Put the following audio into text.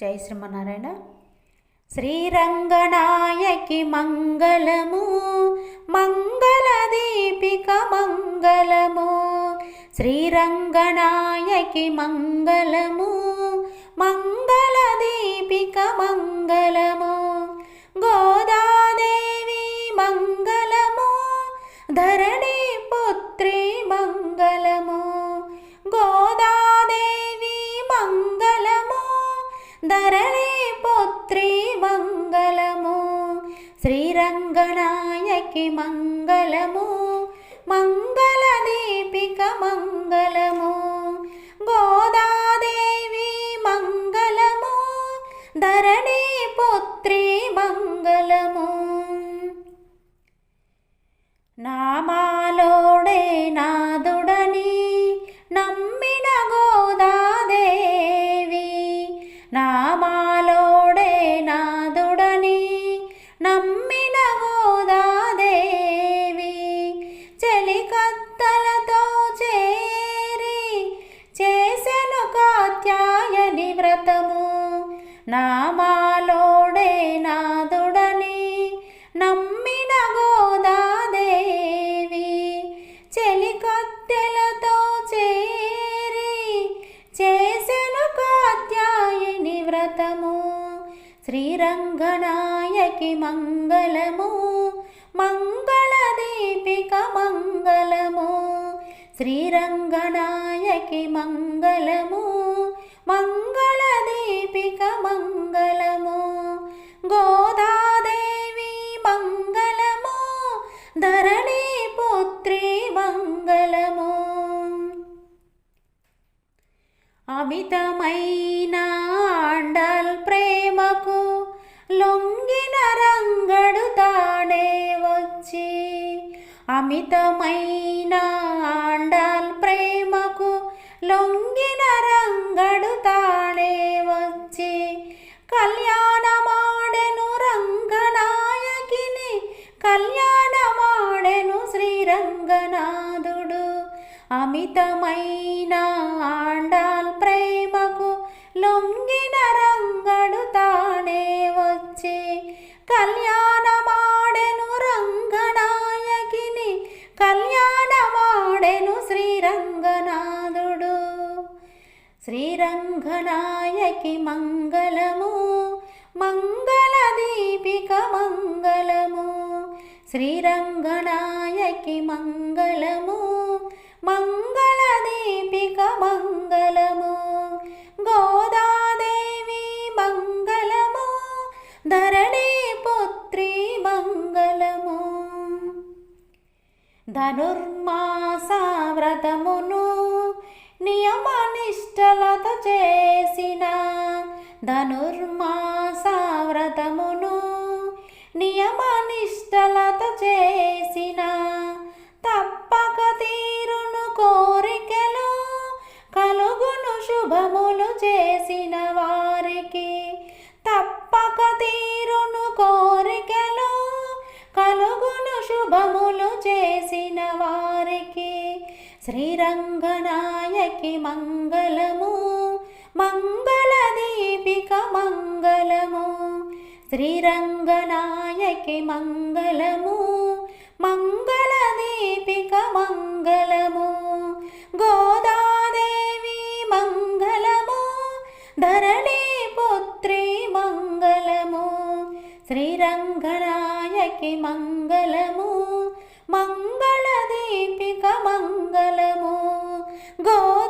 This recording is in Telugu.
జై శ్రీమన్నారాయణ. శ్రీరంగనాయకి మంగళము మంగళదీపిక మంగళము. శ్రీరంగనాయకి మంగళము మంగళదీపిక మంగళము. గోదాదేవి మంగళము ధరణి పుత్రి మంగళము. ధరణి పుత్రి మంగళము. శ్రీరంగనాయకి మంగళము. మంగళదీపిక మంగళము. గోదాదేవి మంగళము. ధరణి నామాలోడే నాదుడని నమ్మిన గోదాదేవి. చెలికత్తెలతో చేరి చేసెను కాత్యాయని వ్రతము. శ్రీరంగనాయకి మంగళము మంగళదీపిక మంగళము. శ్రీరంగనాయకి మంగళము మంగళ దీపిక మంగళము. గోదాదేవి మంగళము. ధరణి పుత్రి మంగళము. అమితమైన ఆండల్ ప్రేమకు లొంగిన రంగడు తాడే వచ్చి. అమితమైన ఆండల్ కళ్యాణమాడెను రంగనాయకిని కళ్యాణమాడెను శ్రీరంగనాథుడు. అమితమైన శ్రీరంగనాయకి మంగళము మంగళదీపిక మంగళము. శ్రీరంగనాయకి మంగళము మంగళ దీపిక మంగళము. గోదాదేవి మంగళము ధరణి పుత్రి మంగళము. ధనుర్మాస వ్రతమును నియమనిష్టలత చేసిన ధనుర్మాస వ్రతమును నియమనిష్టలత చేసిన తప్పక తీరును కోరికలు కలుగును శుభములు చే श्रीरङ्गनायके मङ्गलमो मङ्गलदीपिकमङ्गलमो श्रीरङ्गनायके मङ्गलमु मङ्गलदीपकमङ्गलमो गोदादेवी मङ्गलमो धरणीपुत्री मङ्गलमो श्रीरङ्गनाय किमङ्गलम् మంగళము శ్రీరంగనాయకి మంగళము. గో